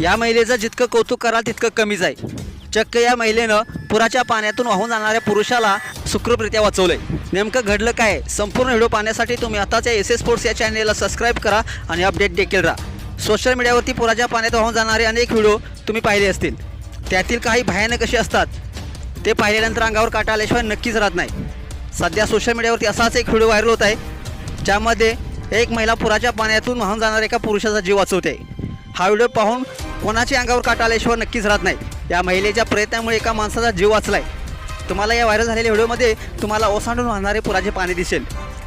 या महिलेचं जितकं कौतुक कराल तितकं कमीच आहे चक्क या महिलेनं पुराच्या पाण्यातून वाहून जाणाऱ्या पुरुषाला सुखरूपरित्या वाचवलंय. नेमकं घडलं काय? संपूर्ण व्हिडिओ पाहण्यासाठी तुम्ही आताच या एस एस स्पोर्ट्स या चॅनेलला सबस्क्राईब करा आणि अपडेट देखील राहा. सोशल मीडियावरती पुराच्या पाण्यात वाहून जाणारे अनेक व्हिडिओ तुम्ही पाहिले असतील. त्यातील काही भयानक असे असतात. ते पाहिल्यानंतर अंगावर काटा आल्याशिवाय नक्कीच राहत नाही. सध्या सोशल मीडियावरती असाच एक व्हिडिओ व्हायरल होत आहे ज्यामध्ये एक महिला पुराच्या पाण्यातून वाहून जाणाऱ्या एका पुरुषाचा जीव वाचवते. हा व्हिडिओ पाहून कोणाच्या अंगावर काटा आल्याशिवाय नक्कीच राहत नाही. या महिलेच्या प्रयत्नामुळे एका माणसाचा जीव वाचलाय. तुम्हाला या व्हायरल झालेल्या व्हिडिओमध्ये तुम्हाला ओसांडून वाहणारे पुराचे पाणी दिसेल.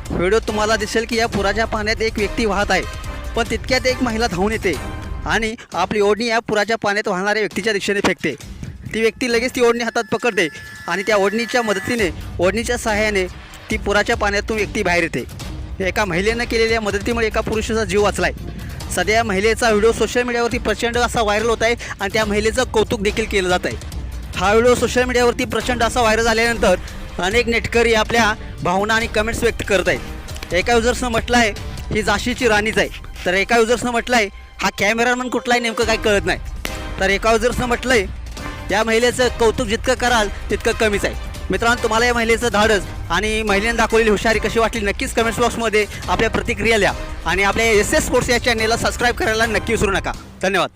व्हिडिओ तुम्हाला दिसेल की या पुराच्या पाण्यात एक व्यक्ती वाहत आहे. पण तितक्यात एक महिला धावून येते आणि आपली ओढणी या पुराच्या पाण्यात वाहणाऱ्या व्यक्तीच्या दिशेने फेकते. ती व्यक्ती लगेच ती ओढणी हातात पकडते आणि त्या ओढणीच्या मदतीने ओढणीच्या सहाय्याने ती पुराच्या पाण्यातून व्यक्ती बाहेर येते. एका महिलेनं केलेल्या मदतीमुळे एका पुरुषाचा जीव वाचलाय. सध्या या महिलेचा व्हिडिओ सोशल मीडियावरती प्रचंड असा व्हायरल होत आहे आणि त्या महिलेचं कौतुक देखील केलं जात आहे. हा व्हिडिओ सोशल मीडियावरती प्रचंड असा व्हायरल झाल्यानंतर अनेक नेटकरी आपल्या भावना आणि कमेंट्स व्यक्त करत आहेत. एका युजर्सनं म्हटलं आहे ही झाशीची राणीच आहे. तर एका युजर्सनं म्हटलं आहे हा कॅमेरामन कुठला आहे नेमकं काही कळत नाही. तर एका युजर्सनं म्हटलं आहे या महिलेचं कौतुक जितकं कराल तितकं कमीच आहे. मित्रांनो तुम्हाला या महिलेचं धाडस आणि महिलेने दाखवलेली हुशारी कशी वाटली नक्कीच कमेंट्स बॉक्समध्ये आपल्या प्रतिक्रिया द्या. आणि आपल्या एस एस स्पोर्ट्स या चॅनेलला सबस्क्राईब करायला नक्की विसरू नका. धन्यवाद.